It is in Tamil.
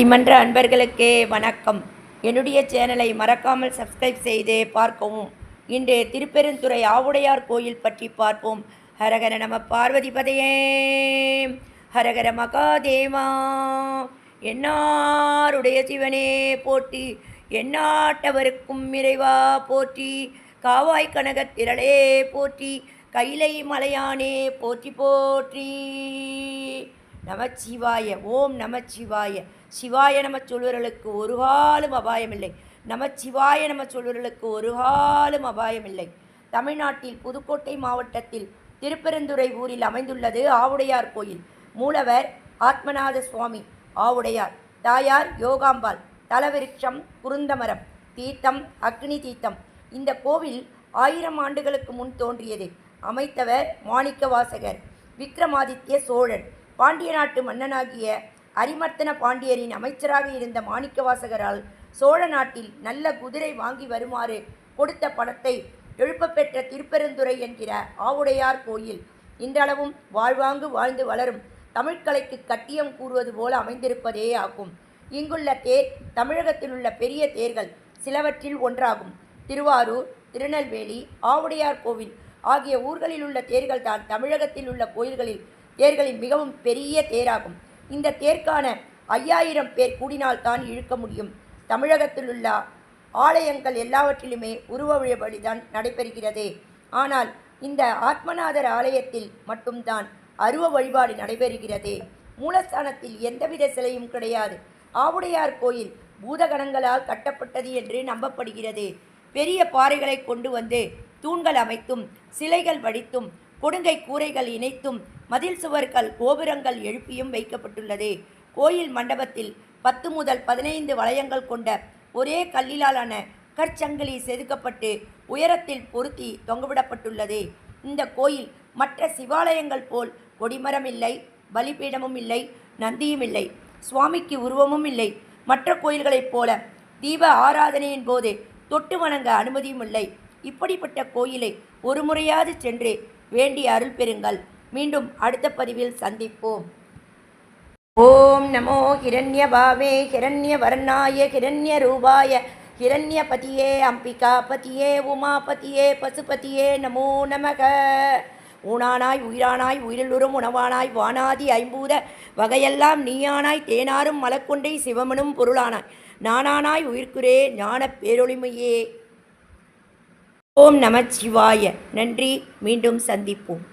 பட்டிமன்ற அன்பர்களுக்கே வணக்கம். என்னுடைய சேனலை மறக்காமல் சப்ஸ்கிரைப் செய்து பார்க்கவும். இன்று திருப்பெருந்துறை ஆவுடையார் கோயில் பற்றி பார்ப்போம். ஹரஹர நம பார்வதிபதையே ஹரஹர மகாதேவா. என்னாருடைய சிவனே போற்றி. என்னாட்டவருக்கும் இறைவா போற்றி. காவாய் கனகத் திரளே போற்றி. கைலை மலையானே போற்றி போற்றி. நமச்சிவாய ஓம் நமச்சிவாய. சிவாய நம சொல்வர்களுக்கு ஒரு காலும் அபாயமில்லை. நமச்சிவாய நம சொல்வர்களுக்கு ஒரு காலும் அபாயமில்லை. தமிழ்நாட்டில் புதுக்கோட்டை மாவட்டத்தில் திருப்பெருந்துறை ஊரில் அமைந்துள்ளது ஆவுடையார் கோயில். மூலவர் ஆத்மநாத சுவாமி ஆவுடையார். தாயார் யோகாம்பாள் தலவிருட்சம் குருந்தமரம் தீர்த்தம் அக்னி தீர்த்தம். இந்த கோவில் ஆயிரம் ஆண்டுகளுக்கு முன் தோன்றியது. அமைத்தவர் மாணிக்கவாசகர் விக்ரமாதித்ய சோழன் பாண்டிய நாட்டு மன்னனாகிய அரிமர்த்தன பாண்டியரின் அமைச்சராக இருந்த மாணிக்கவாசகரால் சோழ நாட்டில் நல்ல குதிரை வாங்கி வருமாறு கொடுத்த பணத்தை எழுப்பப்பெற்ற திருப்பெருந்துறை என்கிற ஆவுடையார் கோயில் இன்றளவும் வாழ்வாங்கு வாழ்ந்து வளரும் தமிழ்கலைக்கு கட்டியம் கூறுவது போல அமைந்திருப்பதே ஆகும். இங்குள்ள தேர் தமிழகத்தில் உள்ள பெரிய தேர்கள் சிலவற்றில் ஒன்றாகும். திருவாரூர் திருநெல்வேலி ஆவுடையார் கோவில் ஆகிய ஊர்களில் உள்ள தேர்கள்தான் தமிழகத்தில் உள்ள கோயில்களில் தேர்களில் மிகவும் பெரிய தேராகும். இந்த தேர்க்கான ஐயாயிரம் பேர் கூடினால் தான் இழுக்க முடியும். தமிழகத்தில் உள்ள ஆலயங்கள் எல்லாவற்றிலுமே உருவ வழிபடிதான் நடைபெறுகிறது. ஆனால் இந்த ஆத்மநாதர் ஆலயத்தில் மட்டும்தான் அருவ வழிபாடு நடைபெறுகிறது. மூலஸ்தானத்தில் எந்தவித சிலையும் கிடையாது. ஆவுடையார் கோயில் பூதகணங்களால் கட்டப்பட்டது என்று நம்பப்படுகிறது. பெரிய பாறைகளை கொண்டு வந்து தூண்கள் அமைத்தும் சிலைகள் வடித்தும் கொடுங்கை கூரைகள் இணைத்தும் மதில் சுவர்கள் கோபுரங்கள் எழுப்பியும் வைக்கப்பட்டுள்ளது. கோயில் மண்டபத்தில் பத்து முதல் பதினைந்து வளையங்கள் கொண்ட ஒரே கல்லிலாலான கற்சங்கிலி செதுக்கப்பட்டு உயரத்தில் பொருத்தி தொங்கவிடப்பட்டுள்ளது. இந்த கோயில் மற்ற சிவாலயங்கள் போல் கொடிமரம் இல்லை பலிபீடமும் இல்லை நந்தியும் இல்லை சுவாமிக்கு உருவமும் இல்லை. மற்ற கோயில்களைப் போல தீப ஆராதனையின் போது தொட்டு வணங்க அனுமதியும் இல்லை. இப்படிப்பட்ட கோயிலை ஒரு முறையாவது சென்று வேண்டி அருள் பெறுங்கள். மீண்டும் அடுத்த பதிவில் சந்திப்போம். ஓம் நமோ ஹிரண்யபாவே ஹிரண்யவர்ணாய ஹிரண்யரூபாய ஹிரண்யபதியே அம்பிகாபதியே உமாபதியே பசுபதியே நமோ நமக. ஊனானாய் உயிரானாய் உயிரிலுறும் உணவானாய் வானாதி ஐம்பூத வகையெல்லாம் நீயானாய் தேனாரும் மலக்கொண்டை சிவமனும் பொருளானாய். நானானாய் உயிர்க்குரே ஞானப் பேரொளிமையே. ஓம் நமச்சிவாய. நன்றி. மீண்டும் சந்திப்போம்.